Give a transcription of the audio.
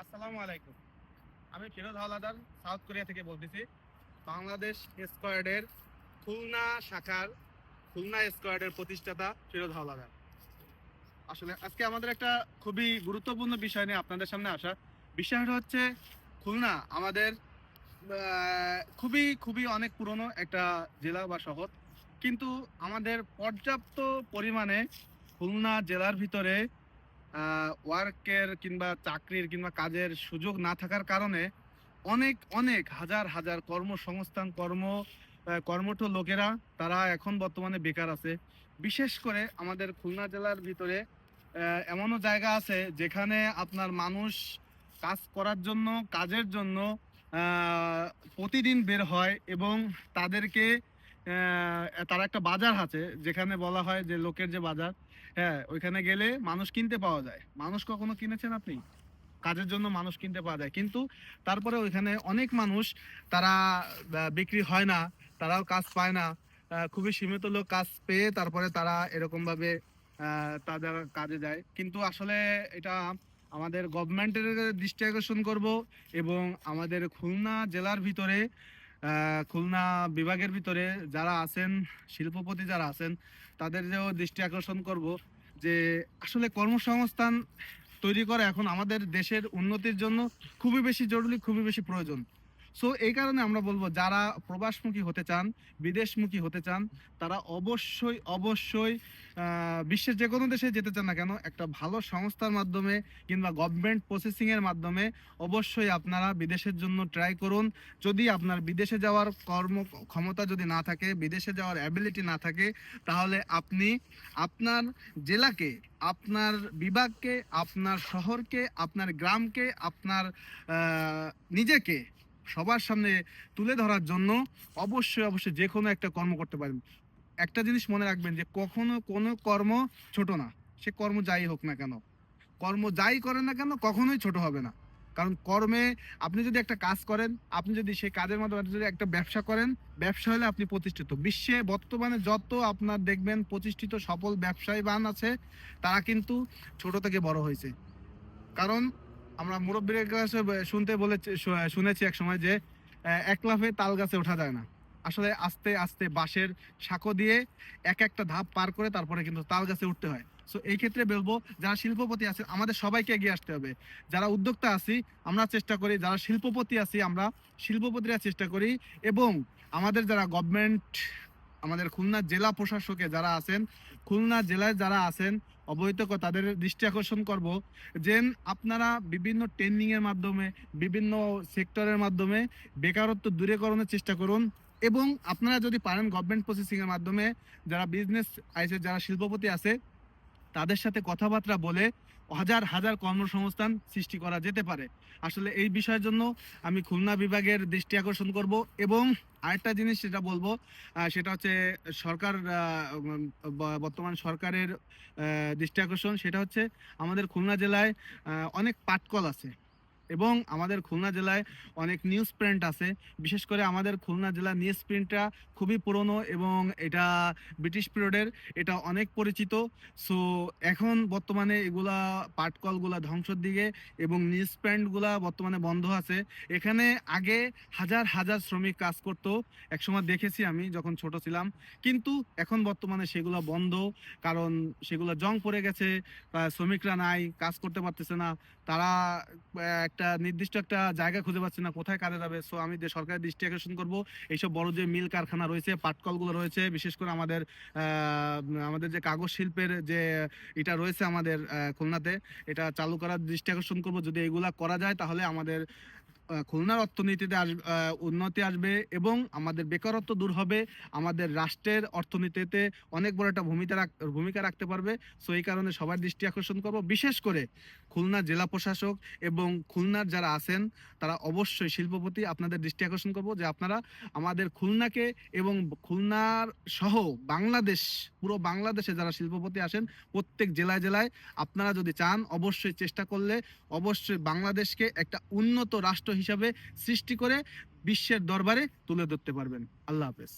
আসসালামু আলাইকুম। আমি ফিরোজ হাওলাদার, সাউথ কোরিয়া থেকে বলতেছি। বাংলাদেশ স্কোয়াডের খুলনা শাখার, খুলনা স্কোয়াডের প্রতিষ্ঠাতা ফিরোজ হাওলাদার। আসলে আজকে আমাদের একটা খুবই গুরুত্বপূর্ণ বিষয় নিয়ে আপনাদের সামনে আসা। বিষয়টা হচ্ছে খুলনা, আমাদের খুবই খুবই অনেক পুরনো একটা জেলা বা শহর। কিন্তু আমাদের পর্যাপ্ত পরিমাণে খুলনা জেলার ভিতরে ওয়ার্কের কিংবা চাকরির কিংবা কাজের সুযোগ না থাকার কারণে অনেক অনেক হাজার হাজার কর্মসংস্থান, কর্ম কর্মঠ লোকেরা তারা এখন বর্তমানে বেকার আছে। বিশেষ করে আমাদের খুলনা জেলার ভিতরে এমনও জায়গা আছে যেখানে আপনার মানুষ কাজ করার জন্য, কাজের জন্য প্রতিদিন বের হয় এবং তাদেরকে তারা একটা বাজার আছে, যেখানে বলা হয় যে লোকের যে বাজার হ্যাঁ ওইখানে গেলে মানুষ কিনতে পাওয়া যায়। মানুষ কখনো কিনেছেন আপনি? কাজের জন্য মানুষ কিনতে পাওয়া যায়। কিন্তু তারপরে ওইখানে অনেক মানুষ, তারা বিক্রি হয় না, তারাও কাজ পায় না খুবই সীমিত লোক কাজ পেয়ে তারপরে তারা এরকম ভাবে তাদের কাজে যায়। কিন্তু আসলে এটা আমাদের গভর্নমেন্টের দৃষ্টি আকর্ষণ করব এবং আমাদের খুলনা জেলার ভিতরে খুলনা বিভাগের ভিতরে যারা আছেন, শিল্পপতি যারা আছেন তাদের যেও দৃষ্টি আকর্ষণ করব যে আসলে কর্মসংস্থান তৈরি করা এখন আমাদের দেশের উন্নতির জন্য খুবই বেশি জরুরি, খুবই বেশি প্রয়োজন। সো এই কারণে আমরা বলব, যারা প্রবাসমুখী হতে চান, বিদেশমুখী হতে চান, তারা অবশ্যই অবশ্যই বিশ্বের যে কোনো দেশে যেতে চান না কেন, একটা ভালো সংস্থার মাধ্যমে কিংবা গভর্নমেন্ট প্রসেসিংয়ের মাধ্যমে অবশ্যই আপনারা বিদেশের জন্য ট্রাই করুন। যদি আপনার বিদেশে যাওয়ার কর্ম, ক্ষমতা যদি না থাকে, বিদেশে যাওয়ার অ্যাবিলিটি না থাকে, তাহলে আপনি আপনার জেলাকে, আপনার বিভাগকে, আপনার শহরকে, আপনার গ্রামকে, আপনার নিজেকে সবার সামনে তুলে ধরার জন্য অবশ্যই অবশ্যই যে কোনো একটা কর্ম করতে পারেন। একটা জিনিস মনে রাখবেন যে কখনো কোনো কর্ম ছোট না। সে কর্ম যাই হোক না কেন। কর্ম যাই করেন না কেন কখনোই ছোট হবে না। কারণ কর্মে আপনি যদি একটা কাজ করেন, আপনি যদি সেই কাজের মাধ্যমে যদি একটা ব্যবসা করেন, ব্যবসা হলে আপনি প্রতিষ্ঠিত। বিশ্বে বর্তমানে যত আপনার দেখবেন প্রতিষ্ঠিত সফল ব্যবসায়ী বান আছে, তারা কিন্তু ছোট থেকে বড় হয়েছে। কারণ আমরা মুরব্বীর কাছে শুনতে বলে শুনেছি এক সময় যে এক লাফে তাল গাছে ওঠা যায় না। আসলে আস্তে আস্তে বাঁশের সাঁকো দিয়ে এক একটা ধাপ পার করে তারপরে কিন্তু তাল গাছে উঠতে হয়। সো এই ক্ষেত্রে বলব, যারা শিল্পপতি আছে, আমাদের সবাইকে এগিয়ে আসতে হবে। যারা উদ্যোক্তা আছি, আমরা চেষ্টা করি, যারা শিল্পপতি আছি, আমরা শিল্পপতিরা চেষ্টা করি এবং আমাদের যারা গভর্নমেন্ট আমাদের খুলনা জেলা প্রশাসকে যারা আছেন, খুলনা জেলায় যারা আছেন, অবহিত তাদের দৃষ্টি আকর্ষণ করব। যে আপনারা বিভিন্ন ট্রেনিংয়ের মাধ্যমে, বিভিন্ন সেক্টরের মাধ্যমে বেকারত্ব দূরীকরণের চেষ্টা করুন এবং আপনারা যদি পারেন গভর্নমেন্ট প্রসেসিংয়ের মাধ্যমে, যারা বিজনেস আছে যারা শিল্পপতি আছে তাদের সাথে কথাবার্তা বলে হাজার হাজার কর্মসংস্থান সৃষ্টি করা যেতে পারে। আসলে এই বিষয়ের জন্য আমি খুলনা বিভাগের দৃষ্টি আকর্ষণ করব এবং আরেকটা জিনিস যেটা বলব সেটা হচ্ছে সরকার বর্তমান সরকারের দৃষ্টি আকর্ষণ। সেটা হচ্ছে আমাদের খুলনা জেলায় অনেক পাটকল আছে। এবং আমাদের খুলনা জেলায় অনেক নিউজ প্রিন্ট আছে। বিশেষ করে আমাদের খুলনা জেলার নিউজ প্রিন্টটা খুবই পুরনো এবং এটা ব্রিটিশ পিরিয়ডের এটা অনেক পরিচিত। সো এখন বর্তমানে এগুলা পাটকলগুলা ধ্বংসের দিকে এবং নিউজ প্রিন্টগুলা বর্তমানে বন্ধ আছে। এখানে আগে হাজার হাজার শ্রমিক কাজ করতো, একসময় দেখেছি আমি যখন ছোট ছিলাম। কিন্তু এখন বর্তমানে সেগুলো বন্ধ, কারণ সেগুলো জং পড়ে গেছে শ্রমিকরা নাই, কাজ করতে পারতেছে না। তারা একটা নির্দিষ্ট একটা জায়গা খুঁজে পাচ্ছি না, কোথায় কাজে যাবে? সো আমি যে সরকারের দৃষ্টি আকর্ষণ করব, এইসব বড় যে মিল কারখানা রয়েছে, পাটকলগুলো রয়েছে, বিশেষ করে আমাদের আমাদের যে কাগজ শিল্পের যে এটা রয়েছে আমাদের খুলনাতে, এটা চালু করার দৃষ্টি আকর্ষণ করব। যদি এগুলা করা যায়, তাহলে আমাদের খুলনার অর্থনীতিতে আস উন্নতি আসবে এবং আমাদের বেকারত্ব দূর হবে, আমাদের রাষ্ট্রের অর্থনীতিতে অনেক বড় একটা ভূমিকা ভূমিকা রাখতে পারবে। সো এই কারণে সবার দৃষ্টি আকর্ষণ করব। বিশেষ করে খুলনা জেলা প্রশাসক এবং খুলনার যারা আছেন, তারা অবশ্যই শিল্পপতি, আপনাদের দৃষ্টি আকর্ষণ করব যে আপনারা আমাদের খুলনাকে এবং খুলনার সহ বাংলাদেশ, পুরো বাংলাদেশে যারা শিল্পপতি আসেন প্রত্যেক জেলায় জেলায় আপনারা যদি চান, অবশ্যই চেষ্টা করলে অবশ্যই বাংলাদেশকে একটা উন্নত রাষ্ট্র হিসাবে সৃষ্টি করে বিশ্বের দরবারে তুলে ধরতে পারবেন। আল্লাহ হাফেজ।